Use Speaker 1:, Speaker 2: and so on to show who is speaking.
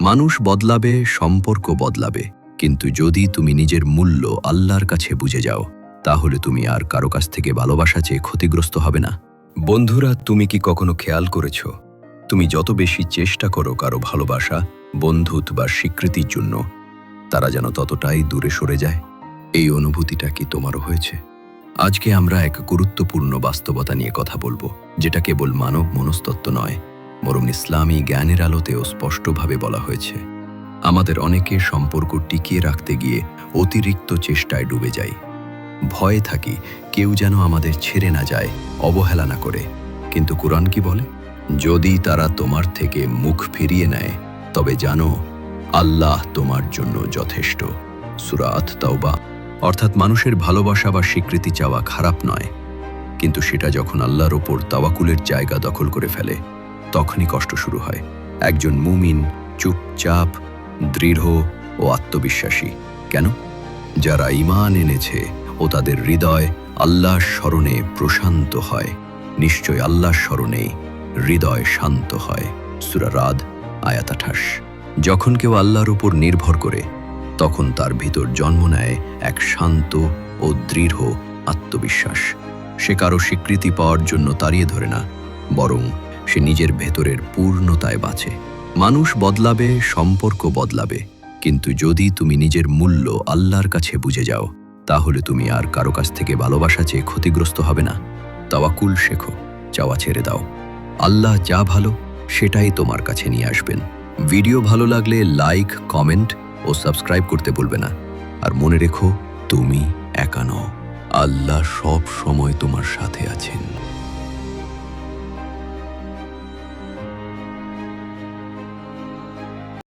Speaker 1: মানুষ বদলাবে, সম্পর্ক বদলাবে। কিন্তু যদি তুমি নিজের মূল্য আল্লাহর কাছে বুঝে যাও, তাহলে তুমি আর কারও কাছ থেকে ভালোবাসা চেয়ে ক্ষতিগ্রস্ত হবে না। বন্ধুরা, তুমি কি কখনো খেয়াল করেছ? তুমি যত বেশি চেষ্টা করো কারও ভালোবাসা বন্ধুত বা স্বীকৃতির জন্য, তারা যেন ততটাই দূরে সরে যায়। এই অনুভূতিটা কি তোমারও হয়েছে? আজকে আমরা এক গুরুত্বপূর্ণ বাস্তবতা নিয়ে কথা বলব, যেটা কেবল মানব মনস্তত্ত্ব নয় বরং ইসলামী জ্ঞানের আলোতেও স্পষ্টভাবে বলা হয়েছে, আমাদের অনেকে সম্পর্ক টিকিয়ে রাখতে গিয়ে অতিরিক্ত চেষ্টায় ডুবে যাই। ভয়ে থাকি, কেউ যেন আমাদের ছেড়ে না যায়, অবহেলা না করে। কিন্তু কোরআন কি বলে? যদি তারা তোমার থেকে মুখ ফিরিয়ে নেয়, তবে জানো, আল্লাহ তোমার জন্য যথেষ্ট। সুরাত তাওবা, অর্থাৎ মানুষের ভালোবাসা বা স্বীকৃতি চাওয়া খারাপ নয়। কিন্তু সেটা যখন আল্লাহর ওপর তাওয়াকুলের জায়গা দখল করে ফেলে তখনই কষ্ট শুরু হয়। একজন মুমিন, চুপচাপ, দৃঢ় ও আত্মবিশ্বাসী। কেন? যারা ইমান এনেছে ও তাদের হৃদয় আল্লাহর স্মরণে প্রশান্ত হয়। নিশ্চয় আল্লাহর স্মরণে হৃদয় শান্ত হয়। সুরা রাদ, আয়াত আঠাশ। যখন কেউ আল্লাহর উপর নির্ভর করে, তখন তার ভিতর জন্ম নেয় এক শান্ত ও দৃঢ় আত্মবিশ্বাস। সে কারও স্বীকৃতি পাওয়ার জন্য তাড়িয়ে ধরে না, বরং সে নিজের ভেতরের পূর্ণতায় বাঁচে। মানুষ বদলাবে, সম্পর্ক বদলাবে। কিন্তু যদি তুমি নিজের মূল্য আল্লাহর কাছে বুঝে যাও, তাহলে তুমি আর কারও কাছ থেকে ভালোবাসা চেয়ে ক্ষতিগ্রস্ত হবে না। তাওয়াকুল শেখো, চাওয়া ছেড়ে দাও। আল্লাহ যা ভালো, সেটাই তোমার কাছে নিয়ে আসবেন। ভিডিও ভালো লাগলে লাইক, কমেন্ট ও সাবস্ক্রাইব করতে ভুলবে না। আর মনে রেখো, তুমি একা নও। আল্লাহ সব সময় তোমার সাথে আছেন।